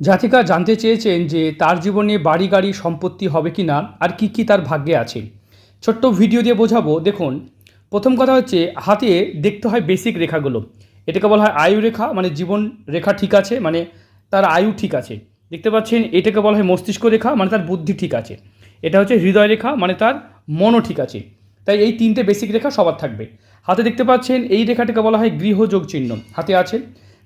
জাতিকা জানতে চেয়েছেন যে তার জীবনে বাড়ি গাড়ি সম্পত্তি হবে কি না, আর কি কি তার ভাগ্যে আছে। ছোট্ট ভিডিও দিয়ে বোঝাবো, দেখুন। প্রথম কথা হচ্ছে, হাতে দেখতে হয় বেসিক রেখাগুলো। এটাকে বলা হয় আয়ু রেখা মানে জীবন রেখা ঠিক আছে মানে তার আয়ু ঠিক আছে। দেখতে পাচ্ছেন, এটাকে বলা হয় মস্তিষ্ক রেখা মানে তার বুদ্ধি ঠিক আছে। এটা হচ্ছে হৃদয় রেখা মানে তার মনও ঠিক আছে। তাই এই তিনটে বেসিক রেখা সবার থাকবে। হাতে দেখতে পাচ্ছেন, এই রেখাটাকে বলা হয় গৃহযোগ চিহ্ন। হাতে আছে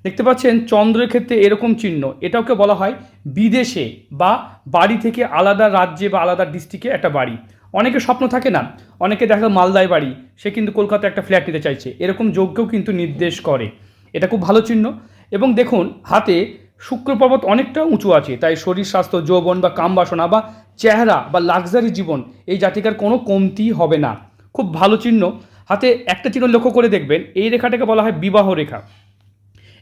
দেখতে পাচ্ছেন চন্দ্রের ক্ষেত্রে এরকম চিহ্ন। এটাকে বলা হয় বিদেশে বা বাড়ি থেকে আলাদা রাজ্যে বা আলাদা ডিস্ট্রিক্টে একটা বাড়ি। অনেকে স্বপ্ন থাকে না। অনেকে দেখা মালদায় বাড়ি, সে কিন্তু কলকাতায় একটা ফ্ল্যাট নিতে চাইছে। এরকম যোগ্যও কিন্তু নির্দেশ করে। এটা খুব ভালো চিহ্ন। এবং দেখুন, হাতে শুক্র পর্বত অনেকটা উঁচু আছে। তাই শরীর, স্বাস্থ্য, যৌবন বা কাম বাসনা বা চেহারা বা লাক্সারি জীবন এই জাতিকার কোনো কমতি হবে না। খুব ভালো চিহ্ন। হাতে একটা চিহ্ন লক্ষ্য করে দেখবেন, এই রেখাটাকে বলা হয় বিবাহ রেখা।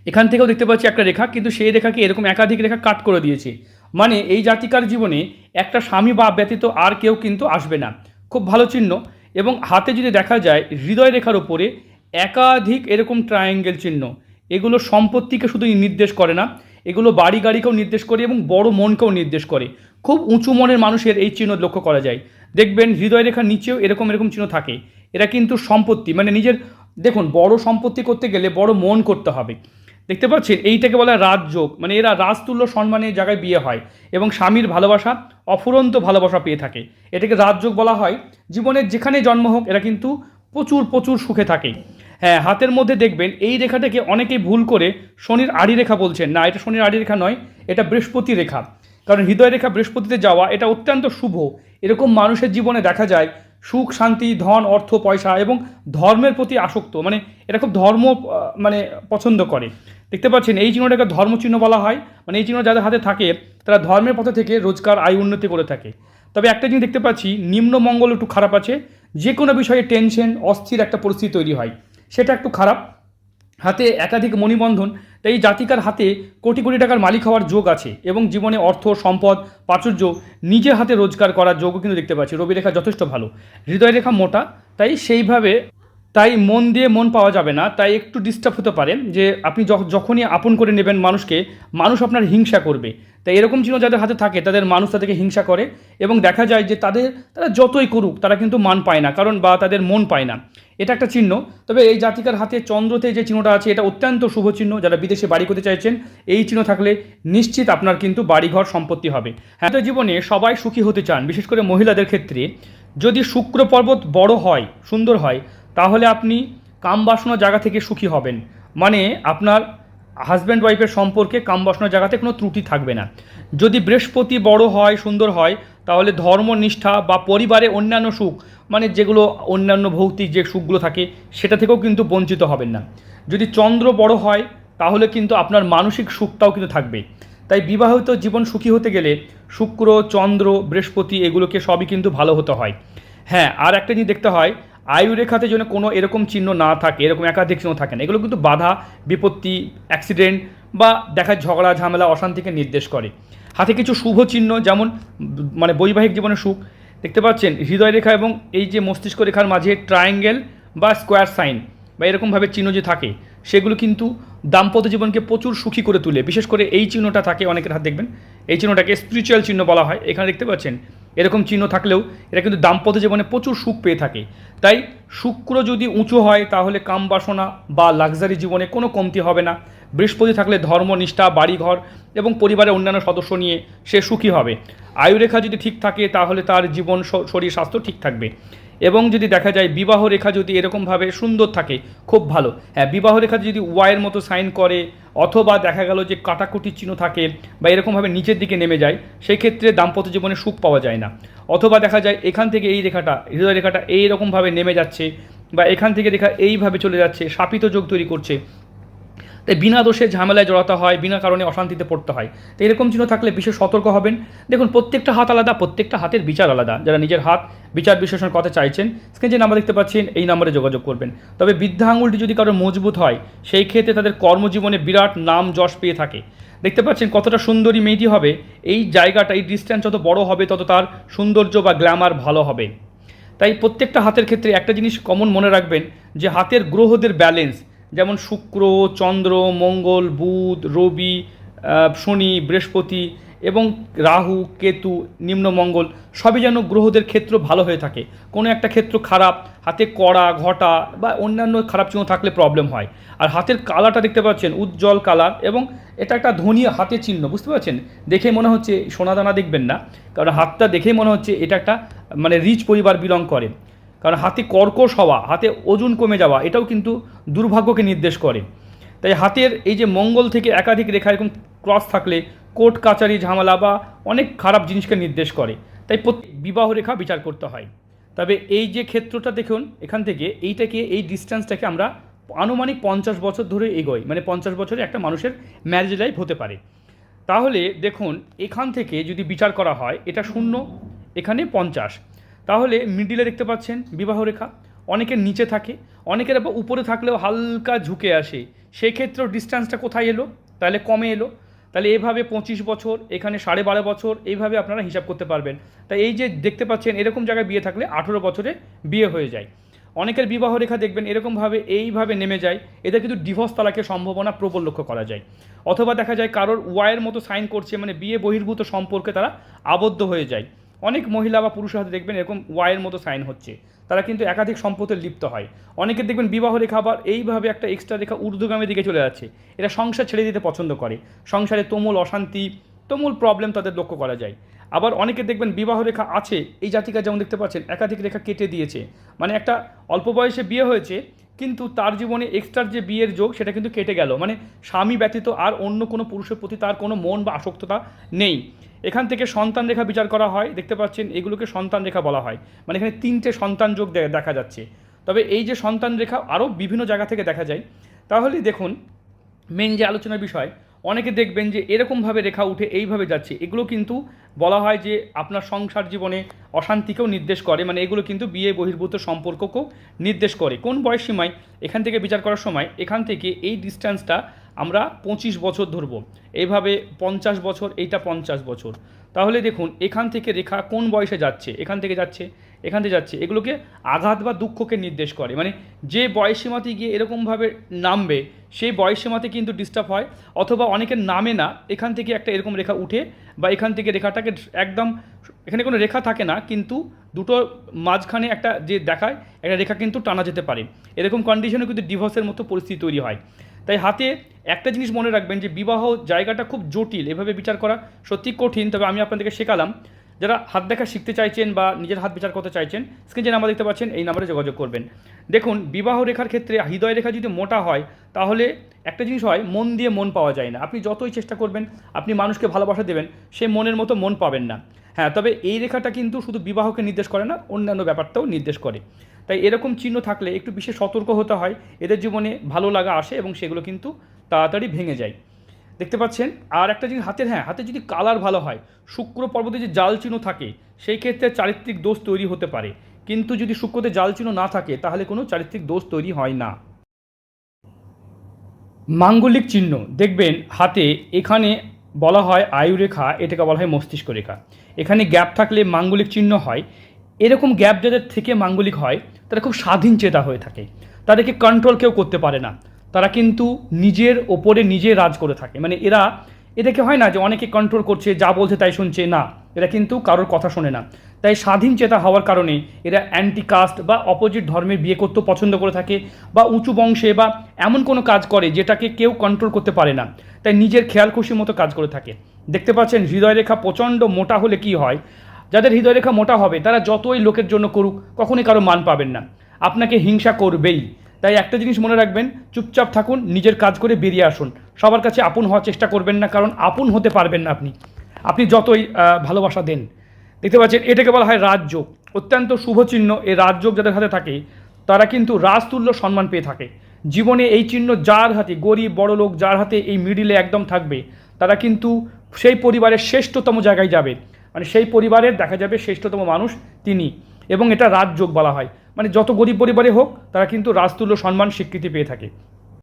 এখান থেকেও দেখতে পাচ্ছি একটা রেখা, কিন্তু সেই রেখাকে এরকম একাধিক রেখা কাট করে দিয়েছে। মানে এই জাতিকার জীবনে একটা স্বামী বা ব্যতীত আর কেউ কিন্তু আসবে না। খুব ভালো চিহ্ন। এবং হাতে যদি দেখা যায়, হৃদয় রেখার ওপরে একাধিক এরকম ট্রায়াঙ্গেল চিহ্ন। এগুলো সম্পত্তিকে শুধু নির্দেশ করে না, এগুলো বাড়ি গাড়িকেও নির্দেশ করে এবং বড় মনকেও নির্দেশ করে। খুব উঁচু মনের মানুষের এই চিহ্ন লক্ষ্য করা যায়। দেখবেন, হৃদয় রেখার নিচেও এরকম এরকম চিহ্ন থাকে। এরা কিন্তু সম্পত্তি মানে নিজের, দেখুন, বড় সম্পত্তি করতে গেলে বড় মন করতে হবে। দেখতে পাচ্ছেন, এইটাকে বলা হয় রাজযোগ মানে এরা রাজতুল্য সম্মানের জায়গায় বিয়ে হয় এবং স্বামীর ভালোবাসা, অফুরন্ত ভালোবাসা পেয়ে থাকে। এটাকে রাজযোগ বলা হয়। জীবনের যেখানে জন্ম হোক, এরা কিন্তু প্রচুর প্রচুর সুখে থাকে। হ্যাঁ হাতের মধ্যে দেখবেন, এই রেখাটাকে অনেকেই ভুল করে শনির আড়ি রেখা বলছেন। না, এটা শনির আড়ি রেখা নয়, এটা বৃহস্পতি রেখা। কারণ হৃদয় রেখা বৃহস্পতিতে যাওয়া, এটা অত্যন্ত শুভ। এরকম মানুষের জীবনে দেখা যায় সুখ, শান্তি, ধন, অর্থ, পয়সা এবং ধর্মের প্রতি আসক্ত। মানে এটা খুব ধর্ম মানে পছন্দ করে। দেখতে পাচ্ছেন, এই চিহ্নটাকে ধর্ম চিহ্ন বলা হয়। মানে এই চিহ্ন যাদের হাতে থাকে, তারা ধর্মের পথে থেকে রোজগার, আয় উন্নতি করে থাকে। তবে একটা জিনিস দেখতে পাচ্ছি, নিম্ন মঙ্গল একটু খারাপ আছে। যে কোনো বিষয়ে টেনশন অস্থির একটা পরিস্থিতি তৈরি হয়। সেটা একটু খারাপ। হাতে একাধিক মণিবন্ধন তাই এই জাতিকার হাতে কোটি কোটি টাকার মালিক হওয়ার যোগ আছে এবং জীবনে অর্থ, সম্পদ, প্রাচুর্য নিজের হাতে রোজগার করার যোগও কিন্তু দেখতে পাচ্ছি। রবি রেখা যথেষ্ট ভালো। হৃদয় রেখা মোটা, তাই সেইভাবে তাই মন দিয়ে মন পাওয়া যাবে না, তাই একটু ডিস্টার্ব হতে পারে যে আপনি যখ- যখনই আপন করে নেবেন মানুষকে, মানুষ আপনার হিংসা করবে। তাই এরকম চিহ্ন যাদের হাতে থাকে, তাদের মানুষ তাদেরকে হিংসা করে এবং দেখা যায় যে তাদের, তারা যতই করুক, তারা কিন্তু মান পায় না, কারণ বা তাদের মন পায় না। এটা একটা চিহ্ন। তবে এই জাতিকার হাতে চন্দ্রতে যে চিহ্নটা আছে, এটা অত্যন্ত শুভ চিহ্ন। যারা বিদেশে বাড়ি করতে চাইছেন, এই চিহ্ন থাকলে নিশ্চিত আপনার কিন্তু বাড়িঘর সম্পত্তি হবে। হ্যাঁ তো জীবনে সবাই সুখী হতে চান, বিশেষ করে মহিলাদের ক্ষেত্রে। যদি শুক্র পর্বত বড় হয়, সুন্দর হয় তাহলে আপনি কাম বাসনা জায়গা থেকে সুখী হবেন। মানে আপনার হাজব্যান্ড ওয়াইফের সম্পর্কে কাম বাসনার জায়গাতে কোনো ত্রুটি থাকবে না। যদি বৃহস্পতি বড় হয়, সুন্দর হয়, তাহলে ধর্মনিষ্ঠা বা পরিবারে অন্যান্য সুখ মানে যেগুলো অন্যান্য ভৌতিক যে সুখগুলো থাকে, সেটা থেকেও কিন্তু বঞ্চিত হবেন না। যদি চন্দ্র বড় হয়, তাহলে কিন্তু আপনার মানসিক সুখটাও কিন্তু থাকবে। তাই বিবাহিত জীবন সুখী হতে গেলে শুক্র, চন্দ্র, বৃহস্পতি, এগুলোকে সবই কিন্তু ভালো হতে হয়। হ্যাঁ আর একটা জিনিস দেখতে হয় আয়ু রেখাতে যেন কোনো এরকম চিহ্ন না থাকে, এরকম একাধিক চিহ্ন থাকে না, এগুলো কিন্তু বাধা, বিপত্তি অ্যাক্সিডেন্ট বা দেখা ঝগড়া, ঝামেলা, অশান্তিকে নির্দেশ করে। হাতে কিছু শুভ চিহ্ন যেমন মানে বৈবাহিক জীবনে সুখ, দেখতে পাচ্ছেন হৃদয় রেখা এবং এই যে মস্তিষ্ক রেখার মাঝে ট্রায়াঙ্গেল বা স্কোয়ার সাইন বা এরকমভাবে চিহ্ন যে থাকে, সেগুলো কিন্তু দাম্পত্য জীবনকে প্রচুর সুখী করে তোলে। বিশেষ করে এই চিহ্নটা থাকে, অনেকের হাত দেখবেন, এই চিহ্নটাকে স্পিরিচুয়াল চিহ্ন বলা হয়। এখানে দেখতে পাচ্ছেন এরকম চিহ্ন থাকলেও এরা কিন্তু দাম্পত্য জীবনে প্রচুর সুখ পেয়ে থাকে। তাই শুক্র যদি উঁচু হয়, তাহলে কাম বাসনা বা লাক্সারি জীবনে কোনো কমতি হবে না। বৃহস্পতি থাকলে ধর্ম, নিষ্ঠা, বাড়িঘর এবং পরিবারের অন্যান্য সদস্য নিয়ে সে সুখী হবে। আয়ুরেখা যদি ঠিক থাকে, তাহলে তার জীবন শরীর, স্বাস্থ্য ঠিক থাকবে। এবং যদি দেখা যায় বিবাহ রেখা যদি এরকমভাবে সুন্দর থাকে, খুব ভালো। হ্যাঁ বিবাহ রেখা যদি ওয়াইয়ের মতো সাইন করে, অথবা দেখা গেল যে কাটাকুটির চিহ্ন থাকে বা এরকমভাবে নিচের দিকে নেমে যায় সেই ক্ষেত্রে দাম্পত্য জীবনে সুখ পাওয়া যায় না। অথবা দেখা যায় এখান থেকে এই রেখাটা, হৃদয় রেখাটা এইরকমভাবে নেমে যাচ্ছে, বা এখান থেকে রেখা এইভাবে চলে যাচ্ছে সাপিত যোগ তৈরি করছে তাই বিনা দোষে ঝামেলায় জড়াতে হয়, বিনা কারণে অশান্তিতে পড়তে হয়। তো এরকম চিহ্ন থাকলে বিশেষ সতর্ক হবেন। দেখুন, প্রত্যেকটা হাত আলাদা, প্রত্যেকটা হাতের বিচার আলাদা। যারা নিজের হাত বিচার বিশ্লেষণ করতে চাইছেন স্ক্রিনে যে নাম্বার দেখতে পাচ্ছেন, এই নাম্বারে যোগাযোগ করবেন। তবে বৃদ্ধা আঙুলটি যদি কারও মজবুত হয়, সেই ক্ষেত্রে তাদের কর্মজীবনে বিরাট নাম যশ পেয়ে থাকে। দেখতে পাচ্ছেন কতটা সুন্দরী মেয়েটি হবে, এই জায়গাটা, এই ডিস্ট্যান্স যত বড় হবে, তত তার সৌন্দর্য বা গ্ল্যামার ভালো হবে। তাই প্রত্যেকটা হাতের ক্ষেত্রে একটা জিনিস কমন মনে রাখবেন, যে হাতের গ্রহদের ব্যালেন্স যেমন শুক্র, চন্দ্র, মঙ্গল, বুধ, রবি শনি, বৃহস্পতি এবং রাহু, কেতু নিম্নমঙ্গল সবই যেন গ্রহদের ক্ষেত্র ভালো হয়ে থাকে। কোনো একটা ক্ষেত্র খারাপ, হাতে কড়া, ঘটা বা অন্যান্য খারাপ চিহ্ন থাকলে প্রবলেম হয়। আর হাতের কালারটা দেখতে পাচ্ছেন, উজ্জ্বল কালার এবং এটা একটা ধনী হাতের চিহ্ন, বুঝতে পারছেন? দেখে মনে হচ্ছে সোনাদানা দেখবেন না, কারণ হাতটা দেখেই মনে হচ্ছে এটা একটা মানে রিচ পরিবার বিলং করে। কারণ হাতে কর্কশ হওয়া, হাতে ওজন কমে যাওয়া, এটাও কিন্তু দুর্ভাগ্যকে নির্দেশ করে। তাই হাতের এই যে মঙ্গল থেকে একাধিক রেখা এরকম ক্রস থাকলে কোর্ট, কাচারি, ঝামেলা বা অনেক খারাপ জিনিসকে নির্দেশ করে। তাই প্রত্যেক বিবাহ রেখা বিচার করতে হয়। তবে এই যে ক্ষেত্রটা দেখুন, এখান থেকে এইটাকে, এই ডিস্টেন্সটাকে আমরা আনুমানিক পঞ্চাশ বছর ধরে এগোই। মানে পঞ্চাশ বছরে একটা মানুষের ম্যারেজ লাইফ হতে পারে। তাহলে দেখুন, এখান থেকে যদি বিচার করা হয়, এটা শূন্য, এখানে পঞ্চাশ। তাহলে মিডিলে দেখতে পাচ্ছেন বিবাহ রেখা। অনেকের নিচে থাকে, অনেকের আবার উপরে থাকলেও হালকা ঝুঁকে আসে। সেই ক্ষেত্রেও ডিস্টেন্সটা কোথায় এলো? তাহলে কমে এলো। তাহলে এভাবে পঁচিশ বছর, এখানে সাড়ে বারো বছর, এইভাবে আপনারা হিসাব করতে পারবেন। তাই এই যে দেখতে পাচ্ছেন, এরকম জায়গায় বিয়ে থাকলে আঠেরো বছরে বিয়ে হয়ে যায়। অনেকের বিবাহ রেখা দেখবেন এরকমভাবে, এইভাবে নেমে যায়। এদের কিন্তু ডিভোর্স তালাকের সম্ভাবনা প্রবল লক্ষ্য করা যায়। অথবা দেখা যায় কারোর ওয়াইয়ের মতো সাইন করছে মানে বিয়ে বহির্ভূত সম্পর্কে তারা আবদ্ধ হয়ে যায়। অনেক মহিলা বা পুরুষের হাতে দেখবেন এরকম ওয়াইয়ের মতো সাইন হচ্ছে। তারা কিন্তু একাধিক সম্পত্তি লিপ্ত হয়। অনেকে দেখবেন বিবাহ রেখা আবার এইভাবে একটা এক্সট্রা রেখা ঊর্ধ্বগামী দিকে চলে যাচ্ছে। এরা সংসার ছেড়ে দিতে পছন্দ করে। সংসারে তুমুল অশান্তি, তুমুল প্রবলেম তাদের লক্ষ্য করা যায়। আবার অনেকে দেখবেন বিবাহ রেখা আছে, এই জাতিকা যেমন দেখতে পাচ্ছেন, একাধিক রেখা কেটে দিয়েছে। মানে একটা অল্প বয়সে বিয়ে হয়েছে, কিন্তু তার জীবনে এক্সট্রার যে বিয়ের যোগ, সেটা কিন্তু কেটে গেল। মানে স্বামী ব্যতীত আর অন্য কোনো পুরুষের প্রতি তার কোনো মন বা আসক্ততা নেই। এখান থেকে সন্তান রেখা বিচার করা হয়, দেখতে পাচ্ছেন এগুলোকে সন্তান রেখা বলা হয়। মানে এখানে তিনটে সন্তান যোগ দেখা যাচ্ছে। তবে এই যে সন্তান রেখা আরও বিভিন্ন জায়গা থেকে দেখা যায়, তাহলে দেখুন মেন যে আলোচনার বিষয়, অনেকে দেখবেন যে এরকমভাবে রেখা উঠে এইভাবে যাচ্ছে। এগুলো কিন্তু বলা হয় যে আপনার সংসার জীবনে অশান্তিকেও নির্দেশ করে মানে এগুলো কিন্তু বিয়ে, বহির্ভূত সম্পর্ককেও নির্দেশ করে। কোন বয়স সীমায় এখান থেকে বিচার করার সময় এখান থেকে এই ডিস্টেন্সটা আমরা পঁচিশ বছর ধরবো। এইভাবে পঞ্চাশ বছর, এইটা পঞ্চাশ বছর। তাহলে দেখুন, এখান থেকে রেখা কোন বয়সে যাচ্ছে? এখান থেকে যাচ্ছে, এখান থেকে যাচ্ছে। এগুলোকে আঘাত বা দুঃখকে নির্দেশ করে। মানে যে বয়সীমাতে গিয়ে এরকমভাবে নামবে, সেই বয়সীমাতে কিন্তু ডিস্টার্ব হয়। অথবা অনেকের নামে না, এখান থেকে একটা এরকম রেখা উঠে বা এখান থেকে রেখাটাকে একদম, এখানে কোনো রেখা থাকে না, কিন্তু দুটো মাঝখানে একটা যে দেখায়, একটা রেখা কিন্তু টানা যেতে পারে। এরকম কন্ডিশনে কিন্তু ডিভোর্সের মতো পরিস্থিতি তৈরি হয়। তাই হাতে একটা জিনিস মনে রাখবেন যে বিবাহ জায়গাটা খুব জটিল, এভাবে বিচার করা সত্যি কঠিন। তবে আমি আপনাদেরকে শেখালাম, যারা হাত দেখা শিখতে চাইছেন বা নিজের হাত বিচার করতে চাইছেন, স্ক্রিন যে নাম্বার দেখতে পাচ্ছেন, এই নাম্বারে যোগাযোগ করবেন। দেখুন, বিবাহ রেখার ক্ষেত্রে হৃদয় রেখা যদি মোটা হয়, তাহলে একটা জিনিস হয়, মন দিয়ে মন পাওয়া যায় না। আপনি যতই চেষ্টা করবেন, আপনি মানুষকে ভালোবাসা দেবেন, সে মনের মতো মন পাবেন না। হ্যাঁ তবে এই রেখাটা কিন্তু শুধু বিবাহকে নির্দেশ করে না, অন্যান্য ব্যাপারটাও নির্দেশ করে। তাই এরকম চিহ্ন থাকলে একটু বিশেষ সতর্ক হতে হয়। এদের জীবনে ভালো লাগা আসে এবং সেগুলো কিন্তু তাড়াতাড়ি ভেঙে যায়। দেখতে পাচ্ছেন? আর একটা জিনিস হাতের হ্যাঁ হাতে যদি কালার ভালো হয়, শুক্র পর্বতে যে জাল চিহ্ন থাকে, সেই ক্ষেত্রে চারিত্রিক দোষ তৈরি হতে পারে। কিন্তু যদি শুক্রতে জাল চিহ্ন না থাকে, তাহলে কোনো চারিত্রিক দোষ তৈরি হয় না। মাঙ্গলিক চিহ্ন, দেখবেন হাতে এখানে বলা হয় আয়ুরেখা, এটাকে বলা হয় মস্তিষ্ক রেখা এখানে গ্যাপ থাকলে মাঙ্গলিক চিহ্ন হয়। এরকম গ্যাপ যাদের থেকে মাঙ্গলিক হয়, তারা খুব স্বাধীন চেতা হয়ে থাকে। তাদেরকে কন্ট্রোল কেউ করতে পারে না। তারা কিন্তু নিজের ওপরে নিজে রাজ করে থাকে। মানে এরা, এদেরকে হয় না যে অনেকে কন্ট্রোল করছে, যা বলছে তাই শুনছে। না, এরা কিন্তু কারোর কথা শোনে না। তাই স্বাধীন চেতা হওয়ার কারণে এরা অ্যান্টি কাস্ট বা অপোজিট ধর্মের বিয়ে করতেও পছন্দ করে থাকে বা উঁচু বংশে বা এমন কোনো কাজ করে যেটাকে কেউ কন্ট্রোল করতে পারে না। তাই নিজের খেয়াল খুশির মতো কাজ করে থাকে। দেখতে পাচ্ছেন হৃদয় রেখা প্রচণ্ড মোটা হলে কি হয়? যাদের হৃদয়রেখা মোটা হবে, তারা যতই লোকের জন্য করুক, কখনই কারও মান পাবেন না। আপনাকে হিংসা করবেই। তাই একটা জিনিস মনে রাখবেন, চুপচাপ থাকুন, নিজের কাজ করে বেরিয়ে আসুন। সবার কাছে আপন হওয়ার চেষ্টা করবেন না, কারণ আপন হতে পারবেন না আপনি। আপনি যতই ভালোবাসা দেন। দেখতে পাচ্ছেন, এটাকে বলা হয় রাজযোগ। অত্যন্ত শুভ চিহ্ন এই রাজযোগ যাদের হাতে থাকে, তারা কিন্তু রাজতুল্য সম্মান পেয়ে থাকে। জীবনে এই চিহ্ন যার হাতে, গরিব, বড় লোক, যার হাতে এই মিডিলে একদম থাকবে, তারা কিন্তু সেই পরিবারের শ্রেষ্ঠতম জায়গায় যাবে। মানে সেই পরিবারের দেখা যাবে শ্রেষ্ঠতম মানুষ তিনি এবং এটা রাজযোগ বলা হয়। মানে যত গরিব পরিবারে হোক, তারা কিন্তু রাজতুল্য সম্মান স্বীকৃতি পেয়ে থাকে।